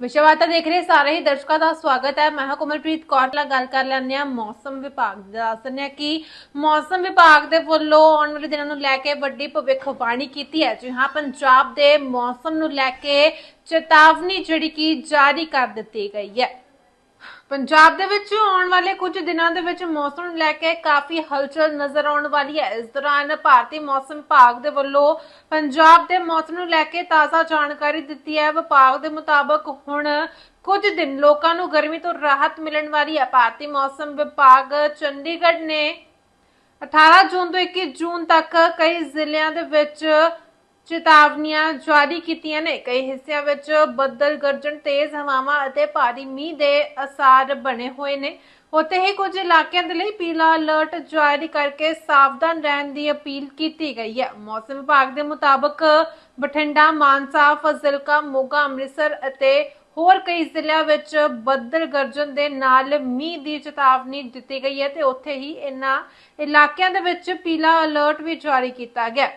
ਵਿਸ਼ਵਾਤਾ ਦੇਖ ਰਹੇ ਸਾਰੇ ਹੀ ਦਰਸ਼ਕਾਂ ਦਾ ਸਵਾਗਤ ਹੈ। ਮੈਂ ਹਾਂ ਕੋਮਲਪ੍ਰੀਤ ਕੌਰ, ਨਾਲ ਗੱਲ ਕਰ ਲੈਂਦੇ ਹਾਂ ਮੌਸਮ ਵਿਭਾਗ ਦੇ। ਦੱਸ ਦਿੰਦੇ ਹਾਂ ਕਿ ਮੌਸਮ ਵਿਭਾਗ ਦੇ ਵੱਲੋਂ ਆਉਣ ਵਾਲੇ ਦਿਨਾਂ ਨੂੰ ਲੈ ਕੇ ਵੱਡੀ ਭਵਿੱਖਬਾਣੀ ਕੀਤੀ ਹੈ। ਜੀ ਪੰਜਾਬ ਦੇ ਮੌਸਮ ਨੂੰ ਲੈ ਕੇ ਚੇਤਾਵਨੀ ਜਿਹੜੀ ਕਿ ਜਾਰੀ ਕਰ ਦਿੱਤੀ ਗਈ ਹੈ। ਪੰਜਾਬ ਦੇ ਵਿੱਚ ਆਉਣ ਵਾਲੇ ਕੁਝ ਦਿਨਾਂ ਦੇ ਵਿੱਚ ਮੌਸਮ ਨੂੰ ਲੈ ਕੇ ਕਾਫੀ ਹਲਚਲ ਨਜ਼ਰ ਆਉਣ ਵਾਲੀ ਹੈ। ਇਸ ਦੌਰਾਨ ਭਾਰਤੀ ਮੌਸਮ ਵਿਭਾਗ ਦੇ ਵੱਲੋਂ ਪੰਜਾਬ ਦੇ ਮੌਸਮ ਨੂੰ ਲੈ ਕੇ ਤਾਜ਼ਾ ਜਾਣਕਾਰੀ ਦਿੱਤੀ ਹੈ। ਵਿਭਾਗ ਦੇ ਮੁਤਾਬਕ ਹੁਣ ਕੁਝ ਦਿਨ ਲੋਕਾਂ ਨੂੰ ਗਰਮੀ ਤੋਂ ਰਾਹਤ ਮਿਲਣ ਵਾਲੀ ਹੈ। ਭਾਰਤੀ ਮੌਸਮ ਵਿਭਾਗ ਚੰਡੀਗੜ੍ਹ ਨੇ 18 ਜੂਨ ਤੋਂ 21 ਜੂਨ ਤੱਕ ਕਈ ਜ਼ਿਲ੍ਹਿਆਂ ਦੇ ਵਿੱਚ ਚੇਤਾਵਨੀਆਂ ਜਾਰੀ ਕੀਤੀਆਂ ਨੇ। ਕਈ ਹਿੱਸਿਆਂ ਵਿੱਚ ਬੱਦਲ, ਗਰਜਣ, ਤੇਜ਼ ਹਵਾਵਾਂ ਅਤੇ ਭਾਰੀ ਮੀਂਹ ਦੇ ਅਸਾਰ ਬਣੇ ਹੋਏ ਨੇ। ਉੱਥੇ ਹੀ ਕੁਝ ਇਲਾਕਿਆਂ ਦੇ ਲਈ ਪੀਲਾ ਅਲਰਟ ਜਾਰੀ ਕਰਕੇ ਸਾਵਧਾਨ ਰਹਿਣ ਦੀ ਅਪੀਲ ਕੀਤੀ ਗਈ ਹੈ। ਮੌਸਮ ਵਿਭਾਗ ਦੇ ਮੁਤਾਬਕ ਬਠਿੰਡਾ, ਮਾਨਸਾ, ਫਜ਼ਿਲਕਾ, ਮੋਗਾ, ਅੰਮ੍ਰਿਤਸਰ ਅਤੇ ਹੋਰ ਕਈ ਜ਼ਿਲ੍ਹਿਆਂ ਵਿੱਚ ਬੱਦਲ, ਗਰਜਣ ਦੇ ਨਾਲ ਮੀਂਹ ਦੀ ਚੇਤਾਵਨੀ ਦਿੱਤੀ ਗਈ ਹੈ ਤੇ ਉੱਥੇ ਹੀ ਇਨ੍ਹਾਂ ਇਲਾਕਿਆਂ ਦੇ ਵਿੱਚ ਪੀਲਾ ਅਲਰਟ ਵੀ ਜਾਰੀ ਕੀਤਾ ਗਿਆ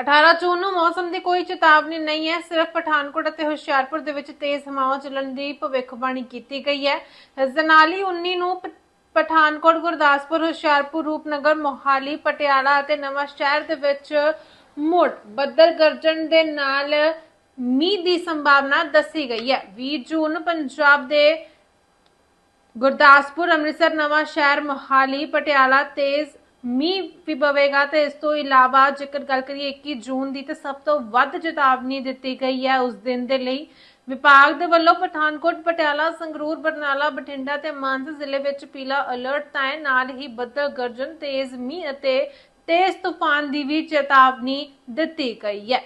18 ਜੂਨ ਨੂੰ ਮੌਸਮ ਦੀ ਕੋਈ ਚੇਤਾਵਨੀ ਨਹੀਂ ਹੈ। ਸਿਰਫ ਪਠਾਨਕੋਟ ਅਤੇ ਹੁਸ਼ਿਆਰਪੁਰ ਦੇ ਵਿੱਚ ਤੇਜ਼ ਹਵਾਵਾਂ ਚੱਲਣ ਦੀ ਭਵਿੱਖਬਾਣੀ ਕੀਤੀ ਗਈ ਹੈ। ਇਸ ਦੇ ਨਾਲ ਹੀ 19 ਨੂੰ ਪ- ਪਠਾਨਕੋਟ, ਗੁਰਦਾਸਪੁਰ, ਹੁਸ਼ਿਆਰਪੁਰ, ਰੂਪਨਗਰ, ਮੋਹਾਲੀ, ਪਟਿਆਲਾ ਅਤੇ ਨਵਾਂ ਸ਼ਹਿਰ ਦੇ ਵਿੱਚ ਮੁੜ ਬੱਦਲ ਗਰਜਣ ਦੇ ਨਾਲ ਮੀਂਹ ਦੀ ਸੰਭਾਵਨਾ ਦੱਸੀ ਗਈ ਹੈ। 20 ਜੂਨ ਨੂੰ ਪੰਜਾਬ ਦੇ ਗੁਰਦਾਸਪੁਰ, ਅੰਮ੍ਰਿਤਸਰ, ਨਵਾਂ ਸ਼ਹਿਰ, ਮੋਹਾਲੀ, ਪਟਿਆਲਾ ਤੇਜ਼ ਮੀਂਹ ਵੀ ਪਵੇਗਾ ਤੇ ਇਸ ਤੋਂ ਇਲਾਵਾ ਜੇਕਰ ਗੱਲ ਕਰੀਏ 21 ਜੂਨ ਦੀ, ਤੇ ਸਭ ਤੋਂ ਵੱਧ ਚੇਤਾਵਨੀ ਦਿੱਤੀ ਗਈ ਹੈ ਉਸ ਦਿਨ ਦੇ ਲਈ। ਵਿਭਾਗ ਦੇ ਵੱਲੋਂ ਪਠਾਨਕੋਟ, ਪਟਿਆਲਾ, ਸੰਗਰੂਰ, ਬਰਨਾਲਾ, ਬਠਿੰਡਾ ਤੇ ਮਾਨਸਾ ਜ਼ਿਲ੍ਹੇ ਵਿੱਚ ਪੀਲਾ ਅਲਰਟ ਤਾਂ ਨਾਲ ਹੀ ਬੱਦਲ, ਗਰਜਨ, ਤੇਜ਼ ਮੀਂਹ ਅਤੇ ਤੇਜ਼ ਤੂਫਾਨ ਦੀ ਵੀ ਚੇਤਾਵਨੀ ਦਿੱਤੀ ਗਈ ਹੈ।